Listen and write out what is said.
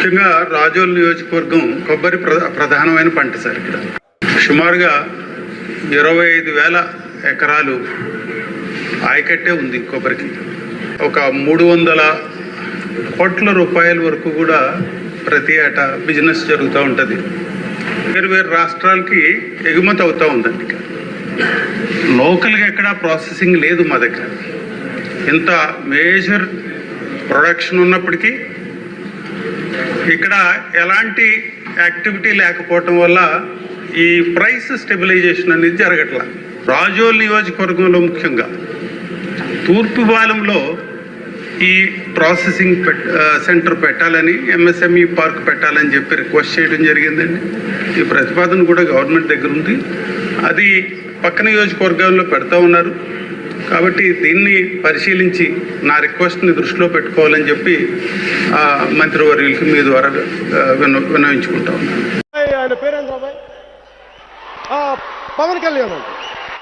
ముఖ్యంగా రాజోల్ నియోజకవర్గం కొబ్బరి ప్రధానమైన పంట సార్ ఇక్కడ. సుమారుగా ఇరవై ఐదు వేల ఎకరాలు ఆయకట్టే ఉంది కొబ్బరికి. ఒక మూడు వందల కోట్ల రూపాయల వరకు కూడా ప్రతి ఏటా బిజినెస్ జరుగుతూ ఉంటుంది. వేరు వేరు రాష్ట్రాలకి ఎగుమతి అవుతూ ఉందండి లోకల్గా ఎక్కడా ప్రాసెసింగ్ లేదు మా దగ్గర. ఇంత మేజర్ ప్రొడక్షన్ ఉన్నప్పటికీ ఇక్కడ ఎలాంటి యాక్టివిటీ లేకపోవటం వల్ల ఈ ప్రైస్ స్టెబిలైజేషన్ అనేది జరగట్ల. రాజోల్ నియోజకవర్గంలో ముఖ్యంగా తూర్పు బాలంలో ఈ ప్రాసెసింగ్ పెట్ సెంటర్ పెట్టాలని ఎంఎస్ఎంఈ పార్క్ పెట్టాలని చెప్పి రిక్వెస్ట్ చేయడం జరిగిందండి. ఈ ప్రతిపాదన కూడా గవర్నమెంట్ దగ్గర ఉంది. అది పక్క నియోజకవర్గంలో పెడతా ఉన్నారు. కాబట్టి దీన్ని పరిశీలించి నా రిక్వెస్ట్ని దృష్టిలో పెట్టుకోవాలని చెప్పి మంత్రివర్యులకి మీ ద్వారా ఆ, విన్నవించుకుంటా ఉన్నాను. ఆయన పవన్ కళ్యాణ్